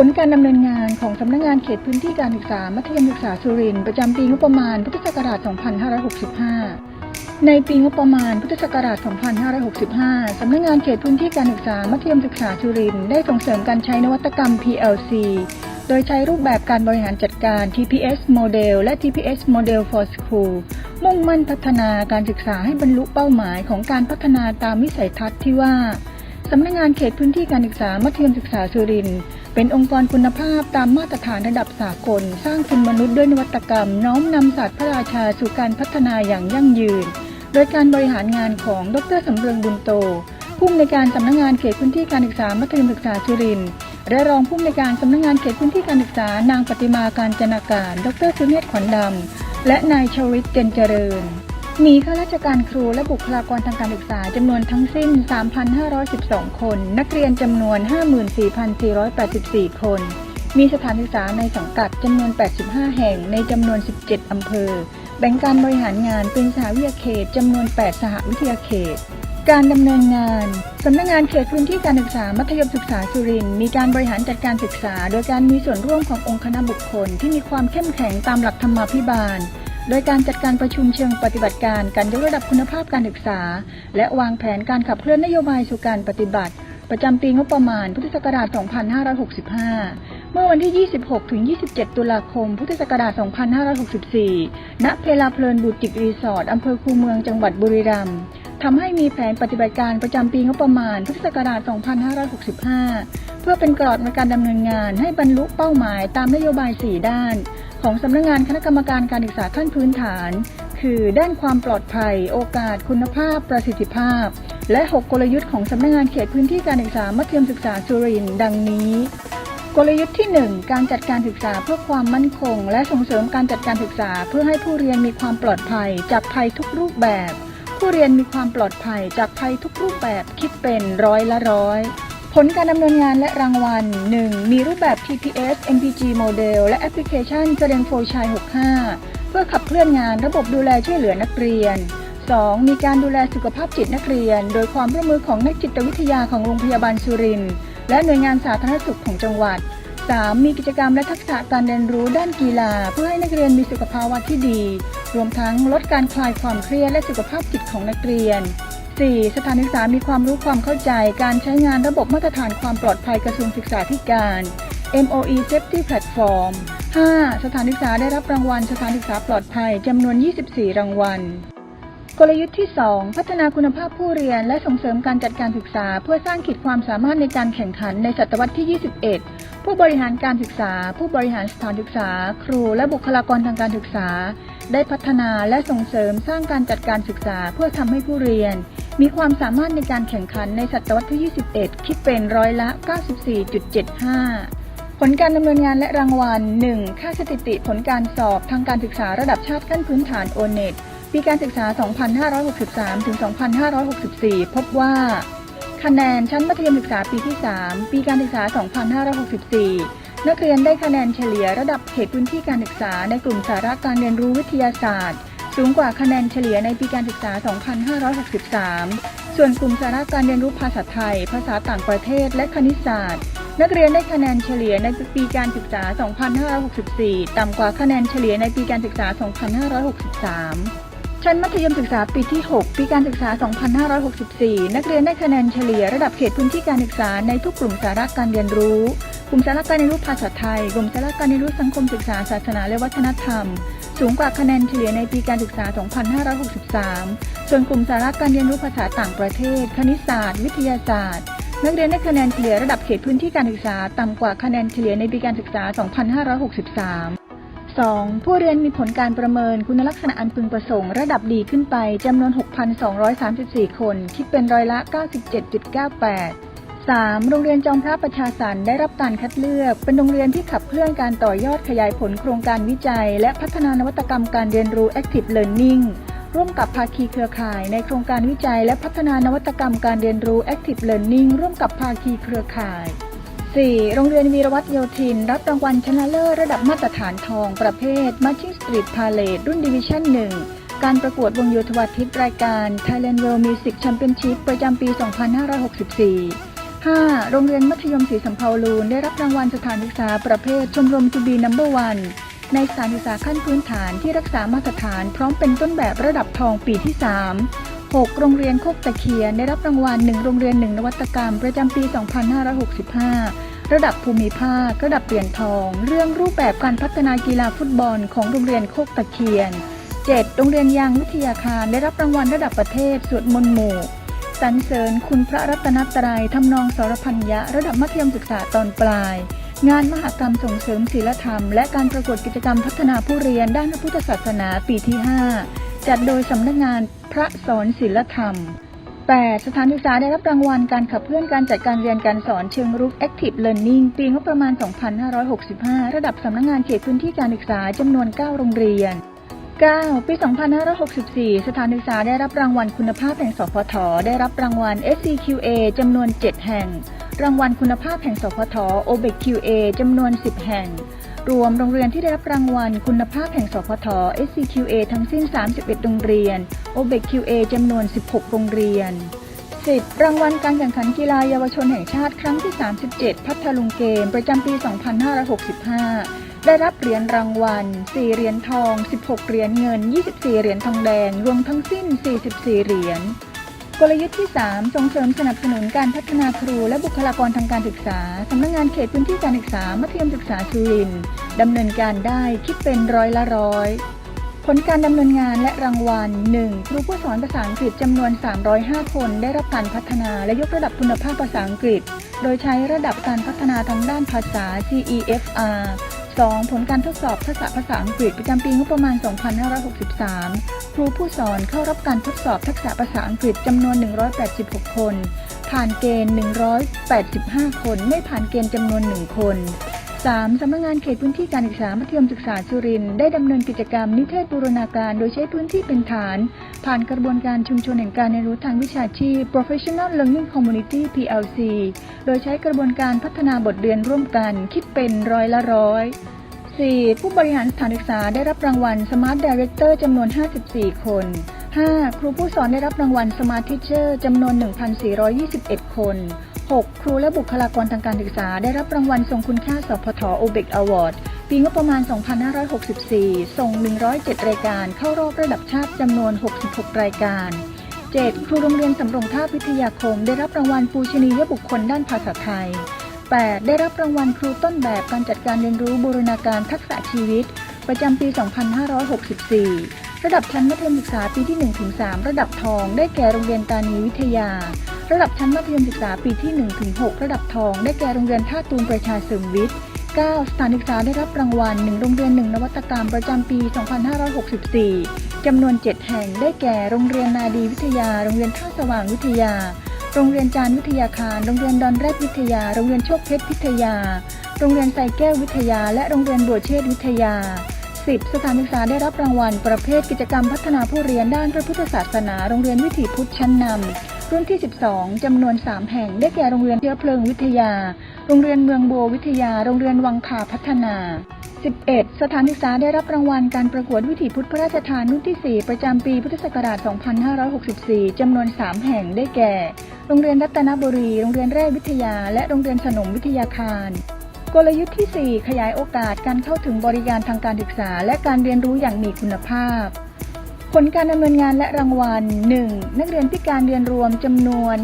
ผลการดำเนินงานของสำนักงานเขตพื้นที่การศึกษา มัธยมศึกษาสุรินทร์ประจำปีงบประมาณพุทธศักราช 2565 ในปีงบประมาณพุทธศักราช 2565 สำนักงานเขตพื้นที่การศึกษา มัธยมศึกษาสุรินทร์ได้ส่งเสริมการใช้นวัตกรรม PLC โดยใช้รูปแบบการบริหารจัดการ TPS Model และ TPS Model for School มุ่งมั่นพัฒนาการศึกษาให้บรรลุเป้าหมายของการพัฒนาตามวิสัยทัศน์ที่ว่าสำนักงานเขตพื้นที่การศึกษา มัธยมศึกษาสุรินทร์ เป็นองค์กรคุณภาพตามมาตรฐานระดับสากล สร้างคุณมนุษย์ด้วยนวัตกรรม น้อมนำศาสตร์พระราชาสู่การพัฒนาอย่างยั่งยืน โดยการบริหารงานของดรสำเรืองบุญโต ผู้อำนวยการสำนักงานเขตพื้นที่การศึกษามัธยมศึกษาสุรินทร์และรองผู้อำนวยการสำนักงานเขตพื้นที่การศึกษานางปฏิมาการจนาการ ดรสุเนศขวัญดำและนายชวิตเจนเจริญ มีข้าราชการครูและบุคลากรทางการศึกษาจำนวนทั้งสิ้น 3,512 คน นักเรียนจำนวน 54,484 คน มีสถานศึกษาในสังกัดจำนวน 85 แห่งในจำนวน 17 อำเภอ แบ่งการบริหารงานเป็นสหวิทยาเขตจำนวน 8 สหวิทยาเขต การดำเนินงานสำนักงานเขตพื้นที่การศึกษามัธยมศึกษาสุรินทร์มีการบริหารจัดการศึกษา โดยการมีส่วนร่วมขององค์คณะบุคคลที่มีความเข้มแข็งตามหลักธรรมาภิบาล โดยการจัดการประชุมเชิงปฏิบัติการการยกระดับคุณภาพการศึกษา และวางแผนการขับเคลื่อนนโยบายสู่การปฏิบัติ ประจำปีงบประมาณพุทธศักราช 2565 เมื่อวันที่ 26 ถึง 27 ตุลาคม พุทธศักราช 2564 ณ เพลาเพลินบูติกรีสอร์ทอำเภอคูเมืองจังหวัดบุรีรัมย์ทำให้มีแผนปฏิบัติการประจำปีงบประมาณพุทธศักราช 2565 เพื่อเป็นกรอบในการดำเนินงานให้บรรลุเป้าหมายตามนโยบาย 4 ด้าน ของสำนักงานคณะกรรมการการศึกษาขั้นพื้นฐาน คือด้านความปลอดภัย โอกาส คุณภาพ ประสิทธิภาพ และ 6 กลยุทธ์ของสำนักงานเขตพื้นที่การศึกษามัธยมศึกษาสุรินทร์ดังนี้กลยุทธ์ที่ 1 การจัดการศึกษาเพื่อความมั่นคง และส่งเสริมการจัดการศึกษาเพื่อให้ผู้เรียนมีความปลอดภัยจากภัยทุกรูปแบบ ผู้เรียนมีความปลอดภัยจากภัยทุกรูปแบบคิดเป็นร้อยละร้อย ผลการดำเนินงานและรางวัล 1. มีรูปแบบ TPS MPG Model และแอปพลิเคชันแสดงโฟชัย 65 เพื่อขับเคลื่อนงานระบบดูแลช่วยเหลือนักเรียน 2. มีการดูแลสุขภาพจิตนักเรียน โดยความร่วมมือของนักจิตวิทยาของโรงพยาบาลสุรินทร์และหน่วยงานสาธารณสุขของจังหวัด 3. มีกิจกรรมและทักษะการเรียนรู้ด้านกีฬา เพื่อให้นักเรียนมีสุขภาวะที่ดี รวมทั้งลดการคลายความเครียดและสุขภาพจิตของนักเรียน 4. สถานศึกษามีความรู้ความเข้าใจ การใช้งานระบบมาตรฐานความปลอดภัยกระทรวงศึกษาธิการ MOE Safety Platform 5. สถานศึกษาได้รับรางวัลสถานศึกษาปลอดภัยจำนวน 24 รางวัล กลยุทธ์ที่ 2 พัฒนาคุณภาพผู้เรียน และส่งเสริมการจัดการศึกษา เพื่อสร้างขีดความสามารถในการแข่งขันในศตวรรษที่ 21 ผู้บริหารการศึกษา ผู้บริหารสถานศึกษา ครูและบุคลากรทางการศึกษา ได้พัฒนาและส่งเสริมสร้างการจัดการศึกษา เพื่อทำให้ผู้เรียน มีความสามารถในการแข่งขันในศตวรรษที่ 21 คิดเป็นร้อยละ 94.75 ผลการดำเนินงานและรางวัล 1. ค่าสถิติผลการสอบทางการศึกษาระดับชาติขั้นพื้นฐาน O-NET ปีการศึกษา 2563 ถึง 2564 พบว่า คะแนนชั้นมัธยมศึกษาปีที่ 3 ปีการศึกษา 2564 นักเรียนได้คะแนนเฉลี่ยระดับเขตพื้นที่การศึกษาในกลุ่มสาระการเรียนรู้วิทยาศาสตร์ สูงกว่าคะแนนเฉลี่ยในปีการศึกษา 2563 ส่วนกลุ่มสาระการเรียนรู้ภาษาไทย ภาษาต่างประเทศ และคณิตศาสตร์ นักเรียนได้คะแนนเฉลี่ยในปีการศึกษา 2564 ต่ำกว่าคะแนนเฉลี่ยในปีการศึกษา 2563ชั้นมัธยมศึกษาปีที่ 6 ปีการศึกษา 2564 นักเรียนได้คะแนนเฉลี่ยระดับเขตพื้นที่การศึกษาในทุกกลุ่มสาระการเรียนรู้ กลุ่มสาระการเรียนรู้ภาษาไทย กลุ่มสาระการเรียนรู้สังคมศึกษา ศาสนาและวัฒนธรรม สูงกว่าคะแนนเฉลี่ยในปีการศึกษา 2563 ส่วนกลุ่มสาระการเรียนรู้ภาษาต่างประเทศ คณิตศาสตร์ วิทยาศาสตร์ นักเรียนได้คะแนนเฉลี่ยระดับเขตพื้นที่การศึกษาต่ำกว่าคะแนนเฉลี่ยในปีการศึกษา 2563 2. ผู้เรียนมีผลการประเมินคุณลักษณะอันพึงประสงค์ระดับดีขึ้นไปจำนวน 6,234 คน คิดเป็นร้อยละ 97.98 3. โรงเรียนจอมพระประชาสรรได้รับการคัดเลือก เป็นโรงเรียนที่ขับเคลื่อนการต่อยอดขยายผลโครงการวิจัย และพัฒนานวัตกรรมการเรียนรู้ Active Learning ร่วมกับภาคีเครือข่าย ในโครงการวิจัย และพัฒนานวัตกรรมการเรียนรู้ Active Learning ร่วมกับภาคีเครือข่าย 4. โรงเรียนวีรวัตรโยธิน รับรางวัลชนะเลิศระดับมาตรฐานทอง ประเภท Marching Street Parade รุ่นดิวิชั่น1การประกวดวงโยธวาทิตรายการ Thailand World Music Championship ประจำปี 2564 5. โรงเรียนมัธยมศรีสำเภาลูนได้รับรางวัลสถานศึกษาประเภทชมรมทูบีนัมเบอร์วันในสถานศึกษาขั้นพื้นฐานที่รักษามาตรฐานพร้อมเป็นต้นแบบระดับทองปีที่ 3 6. โรงเรียนโคกตะเคียนได้รับรางวัล 1 โรงเรียน 1 นวัตกรรม ประจำปี 2565 ระดับภูมิภาค ระดับเหรียญทอง เรื่องรูปแบบการพัฒนากีฬาฟุตบอลของโรงเรียนโคกตะเคียน 7. โรงเรียนยางวิทยาคารได้รับรางวัลระดับประเทศสวดมนต์หมู่ สรรเสริญคุณพระรัตนตรัยทำนองสรพัญญะระดับมัธยมศึกษาตอนปลาย งานมหกรรมส่งเสริมศีลธรรม และการประกวดกิจกรรมพัฒนาผู้เรียนด้านพระพุทธศาสนาปีที่ 5 จัดโดยสำนักงานพระสอนศีลธรรม 8. สถานศึกษาได้รับรางวัลการขับเคลื่อนการจัดการเรียนการสอนเชิงรุก Active Learning ปีงบประมาณ 2565 ระดับสำนักงานเขตพื้นที่การศึกษาจำนวน 9 โรงเรียน 9. ปี 2564 สถานศึกษาได้รับรางวัลคุณภาพแห่งสพท ได้รับรางวัล SCQA จำนวน 7 แห่ง รางวัลคุณภาพแห่งสพท OBEQA จำนวน 10 แห่ง รวมโรงเรียนที่ได้รับรางวัลคุณภาพแห่งสพท SCQA ทั้งสิ้น 31 โรงเรียน OBEQA จำนวน 16 โรงเรียน 10. รางวัลการแข่งขันกีฬาเยาวชนแห่งชาติครั้งที่ 37 พัทลุงเกม ประจำปี 2565 ได้รับเหรียญรางวัล 4 เหรียญทอง 16 เหรียญเงิน 24 เหรียญทองแดง รวมทั้งสิ้น 44 เหรียญ กลยุทธ์ที่ 3 ส่งเสริมสนับสนุนการพัฒนาครูและบุคลากรทางการศึกษา สำนักงงานเขตพื้นที่การศึกษา มัธยมศึกษาสุรินด์ดำเนินการได้คิดเป็นร้อยละร้อย ผลการดำเนินงานและรางวัล 1. ครูผู้สอนภาษาอังกฤษจำนวน 305 คน ได้รับการพัฒนาและยกระดับคุณภาพภาษาอังกฤษ โดยใช้ระดับการพัฒนาทางด้านภาษา CEFR 2. ผลการทดสอบทักษะภาษาอังกฤษประจำปีงบประมาณ 2563 ครูผู้สอนเข้ารับการทดสอบทักษะภาษาอังกฤษจำนวน 186 คน ผ่านเกณฑ์ 185 คน ไม่ผ่านเกณฑ์จำนวน 1 คน 3. สำนักงงานเขตพื้นที่การศึกษามัธยมศึกษาสุรินทร์ได้ดำเนินกิจกรรมนิเทศบูรณาการโดยใช้พื้นที่เป็นฐาน ผ่านกระบวนการชุมชนแห่งการเรียนรู้ทางวิชาชีพ Professional Learning Community PLC โดยใช้กระบวนการพัฒนาบทเรียนร่วมกัน คิดเป็นร้อยละร้อย 4. ผู้บริหารสถานศึกษาได้รับรางวัล Smart Director จำนวน 54 คน 5. ครูผู้สอนได้รับรางวัล Smart Teacher จำนวน 1,421 คน 6. ครูและบุคลากรทางการศึกษาได้รับรางวัลทรงคุณค่าสพท OBEC Award ปีงบประมาณ 2564 ส่ง 107 รายการเข้ารอบระดับชาติจำนวน 66 รายการ 7. ครูโรงเรียนสำรงท่าวิทยาคม ได้รับรางวัลปูชนียบุคคลด้านภาษาไทย 8. ได้รับรางวัลครูต้นแบบการจัดการเรียนรู้บูรณาการทักษะชีวิต ประจำปี 2564 ระดับชั้นมัธยมศึกษาปีที่ 1-3 ระดับทอง ได้แก่โรงเรียนตานีวิทยา ระดับชั้นมัธยมศึกษาปีที่ 1-6 ระดับทอง ได้แก่โรงเรียนท่าตูมประชาเสริมวิทย์ 9. สถานศึกษาได้รับรางวัล 1 โรงเรียน 1 นวัตกรรมประจำปี 2564 จำนวน 7 แห่งได้แก่ โรงเรียนนาดีวิทยา โรงเรียนท่าสว่างวิทยา โรงเรียนจานวิทยาคาร โรงเรียนดอนแรดวิทยา โรงเรียนโชคเพชรวิทยา โรงเรียนไซแก้ววิทยา และโรงเรียนบัวเชษวิทยา 10. สถานศึกษาได้รับรางวัล ประเภทกิจกรรมพัฒนาผู้เรียนด้านพระพุทธศาสนา โรงเรียนวิถีพุทธชั้นนำรุ่นที่ 12 จำนวน 3 แห่ง ได้แก่โรงเรียนเชื้อเพลิงวิทยา โรงเรียนเมืองโบวิทยา โรงเรียนวังคาพัฒนา 11. สถานศึกษาได้รับรางวัลการประกวดวิถีพุทธพระราชทานรุ่นที่ 4 ประจำปีพุทธศักราช 2564 จำนวน 3 แห่งได้แก่ โรงเรียนรัตนบุรี โรงเรียนแร่วิทยา และโรงเรียนสนมวิทยาคาร กลยุทธ์ที่ 4 ขยายโอกาสการเข้าถึงบริการทางการศึกษา และการเรียนรู้อย่างมีคุณภาพ ผลการดำเนินงานและรางวัล 1. นักเรียนพิการเรียนรวมจำนวน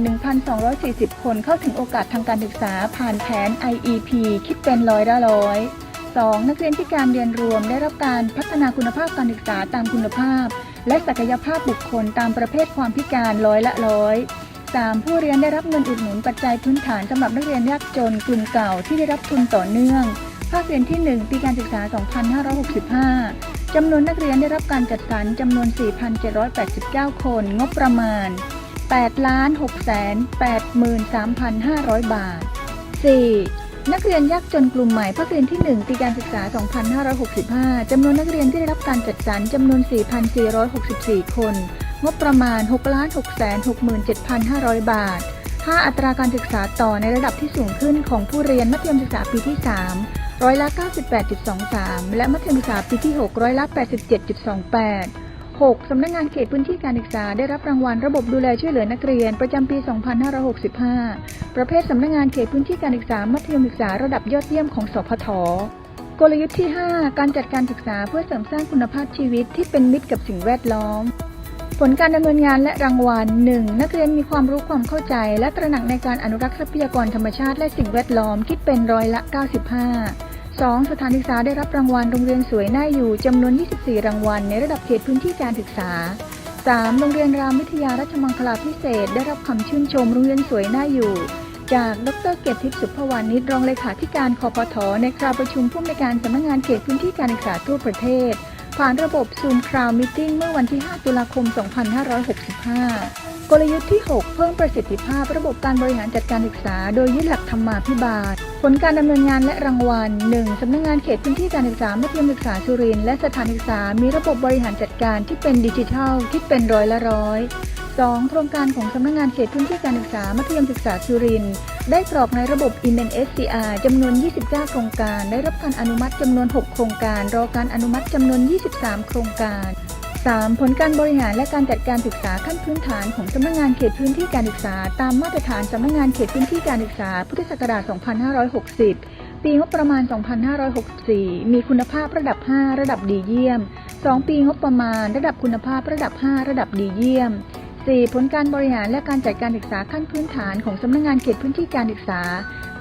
1,240 คนเข้าถึงโอกาสทางการศึกษาผ่านแผน IEP คิดเป็นร้อยละร้อย 2. นักเรียนพิการเรียนรวมได้รับการพัฒนาคุณภาพการศึกษาตามคุณภาพ และศักยภาพบุคคลตามประเภทความพิการร้อยละร้อย 3. ผู้เรียนได้รับเงินอุดหนุนปัจจัยพื้นฐานสำหรับนักเรียนยากจนกลุ่มเก่าที่ได้รับทุนต่อเนื่อง ภาคเรียนที่ 1 ปีการศึกษา 2565 จำนวนนักเรียนได้รับการจัดสรรจำนวน 4,789 คน งบประมาณ8 6 8 3 5 0 0 บาท 4. นักเรียนยากจนกลุ่มใหม่ภาคเรียนที่ 1 ปีการศึกษา 2565 จำนวนนักเรียนที่ได้รับการจัดสรรจำนวน 4,464 คน งบประมาณ6 6 6 7 5 0 0 บาท 5 อัตราการศึกษาต่อในระดับที่สูงขึ้นของผู้เรียนมัธยมศึกษาปีที่ 3 ร้อยละ 98.23 และมัธยมศึกษาปีที่ 6 ร้อยละ 87.28 6. สำนักงานเขตพื้นที่การศึกษาได้รับรางวัลระบบดูแลช่วยเหลือนักเรียน ประจำปี 2565 ประเภทสำนักงานเขตพื้นที่การศึกษามัธยมศึกษาระดับยอดเยี่ยมของสพทกลยุทธ์ที่ 5 การจัดการศึกษาเพื่อเสริมสร้างคุณภาพชีวิตที่เป็นมิตรกับสิ่งแวดล้อม ผลการดำเนินงานและรางวัล 1. นักเรียนมีความรู้ความเข้าใจ และตระหนักในการอนุรักษ์ทรัพยากรธรรมชาติและสิ่งแวดล้อมคิดเป็นร้อยละ 95 2. สถานศึกษาได้รับรางวัลโรงเรียนสวยน่าอยู่จำนวน 24 รางวัล ในระดับเขตพื้นที่การศึกษา 3. โรงเรียนรามวิทยารัชมังคลาพิเศษ ได้รับคำชื่นชมโรงเรียนสวยน่าอยู่ จากดรเกียรติทิพย์สุภวานิชรองเลขาธิการคอปทในคราวประชุมผู้อำนวยการสำนักงานเขตพื้นที่การศึกษาทั่วประเทศ ผ่านระบบซูมคราวมิ팅เมื่อวันที่ 5 ตุลาคม 2565กลยุทธ์ที่ 6 เพิ่มประสิทธิภาพระบบการบริหารจัดการศึกษา โดยยึดหลักธรรมาภิบาล ผลการดำเนินงานและรางวัล 1. สำนักงานเขตพื้นที่การศึกษามัธยมศึกษาสุรินทร์และสถานศึกษา มีระบบบริหารจัดการที่เป็นดิจิทัลคิดเป็นร้อยละร้อย 2. โครงการของสำนักงานเขตพื้นที่การศึกษามัธยมศึกษาสุรินทร์ได้กรอกในระบบ i n n SCR จำนวน 29 โครงการ ได้รับการอนุมัติจำนวน 6 โครงการ รอการอนุมัติจำนวน 23 โครงการ 3. ผลการบริหารและการจัดการศึกษาขั้นพื้นฐานของสำนักงานเขตพื้นที่การศึกษา ตามมาตรฐานสำนักงานเขตพื้นที่การศึกษา พุทธศักราช 2560 ปีงบประมาณ 2564 มีคุณภาพระดับ 5 ระดับดีเยี่ยม 2 ปีงบประมาณ ระดับคุณภาพระดับ 5 ระดับดีเยี่ยม 4. ผลการบริหารและการจัดการศึกษาขั้นพื้นฐานของสำนักงานเขตพื้นที่การศึกษา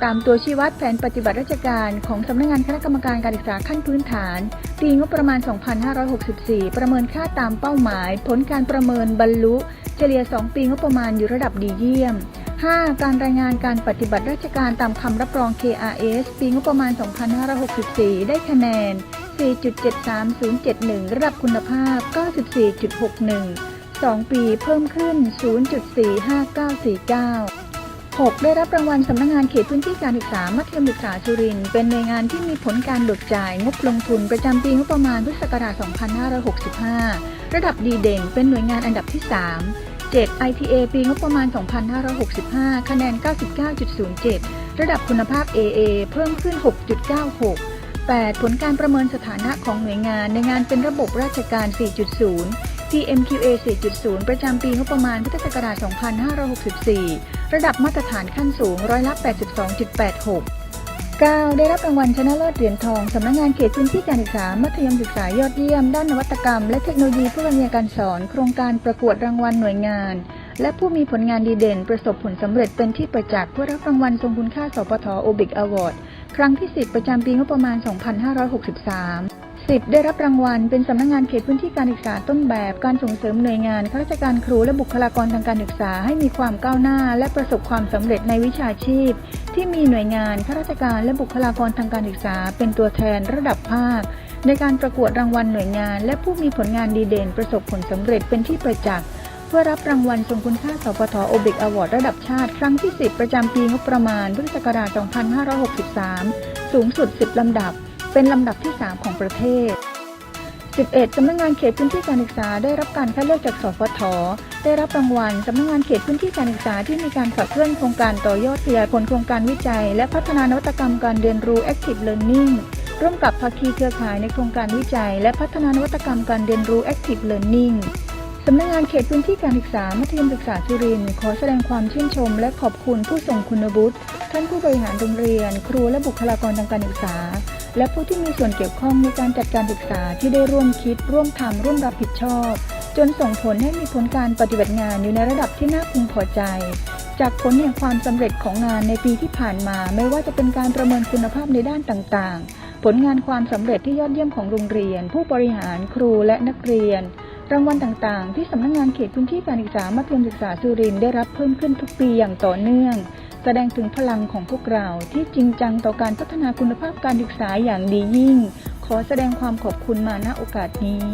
ตามตัวชี้วัดแผนปฏิบัติราชการของสำนักงานคณะกรรมการการศึกษาขั้นพื้นฐาน ปีงบประมาณ 2564 ประเมินค่าตามเป้าหมาย ผลการประเมินบรรลุ เฉลี่ย 2 ปีงบประมาณอยู่ระดับดีเยี่ยม 5. การรายงานการปฏิบัติราชการตามคำรับรอง KRS ปีงบประมาณ 2564 ได้คะแนน 4.73071 ระดับคุณภาพ 94.61 2 ปีเพิ่มขึ้น 0.45949 6. ได้รับรางวัลสำนักงานเขตพื้นที่การศึกษา มัธยมศึกษาสุรินทร์เป็นหน่วยงานที่มีผลการเบิกจ่าย งบลงทุนประจำปีงบประมาณพุทธศักราช 2565 ระดับดีเด่น เป็นหน่วยงานอันดับที่ 3 7. ITA ปีงบประมาณ 2565 คะแนน 99.07 ระดับคุณภาพ AA เพิ่มขึ้น 6.96 8. ผลการประเมินสถานะของหน่วยงานในงานเป็นระบบราชการ 4.0 PMQA 4.0 ประจำปีงบประมาณพุทธศักราช 2564 ระดับมาตรฐานขั้นสูงร้อยละ 82.86 9. ได้รับรางวัลชนะเลิศเหรียญทองสำนักงงานเขตพื้นที่การศึกษา มัธยมศึกษายอดเยี่ยม ด้านนวัตกรรม และเทคโนโลยีเพื่อการเรียนการสอน โครงการประกวดรางวัลหน่วยงาน และผู้มีผลงานดีเด่น ประสบผลสำเร็จเป็นที่ประจักษ์เพื่อรับรางวัลทรงคุณค่าสปทโอบิกอวอร์ดครั้งที่ 10 ประจำปีงบประมาณ 2563 10 ได้รับรางวัล เป็นสำนักงงานเขตพื้นที่การศึกษาต้นแบบ การส่งเสริมหน่วยงานข้าราชการครูและบุคลากรทางการศึกษาให้มีความก้าวหน้า และประสบความสำเร็จในวิชาชีพ ที่มีหน่วยงานข้าราชการและบุคลากรทางการศึกษา เป็นตัวแทนระดับภาค ในการประกวดรางวัลหน่วยงาน และผู้มีผลงานดีเด่น ประสบผลสำเร็จเป็นที่ประจักษ์เพื่อรับรางวัลทรงคุณค่าสปทโอเบกอวอร์ดระดับชาติ ครั้งที่ 10 ประจำปีงบประมาณพุทธศักราช 2563 สูงสุด 10 ลำดับ เป็นลำดับที่ 3 ของประเทศ 11. สำนักงงานเขตพื้นที่การศึกษาได้รับการคัดเลือกจากสพทได้รับรางวัลสำนักงงานเขตพื้นที่การศึกษาที่มีการขับเคลื่อนโครงการต่อยอดขยายผลโครงการวิจัย และพัฒนานวัตกรรมการเรียนรู้ Active Learning ร่วมกับภาคีเครือข่ายในโครงการวิจัย และพัฒนานวัตกรรมการเรียนรู้ Active Learning สำนักงานเขตพื้นที่การศึกษา มัธยมศึกษาสุรินทร์ขอแสดงความชื่นชม และขอบคุณผู้ส่งคุณวุฒิ ท่านผู้บริหารโรงเรียน ครูและบุคลากรทางการศึกษา และผู้ที่มีส่วนเกี่ยวข้องในการจัดการศึกษาที่ได้ร่วมคิด ร่วมทำร่วมรับผิดชอบ จนส่งผลให้มีผลการปฏิบัติงานอยู่ในระดับที่น่าพึงพอใจ จากผลแห่งความสำเร็จของงานในปีที่ผ่านมา ไม่ว่าจะเป็นการประเมินคุณภาพในด้านต่างๆ ผลงานความสำเร็จที่ยอดเยี่ยมของโรงเรียน ผู้บริหารครูและนักเรียน รางวัลต่างๆ ที่สำนักงงานเขตพื้นที่การศึกษามัธยมศึกษาสุรินทร์ได้รับเพิ่มขึ้นทุกปีอย่างต่อเนื่อง แสดงถึงพลังของพวกเราที่จริงจังต่อการพัฒนาคุณภาพการศึกษาอย่างดียิ่ง ขอแสดงความขอบคุณมาณโอกาสนี้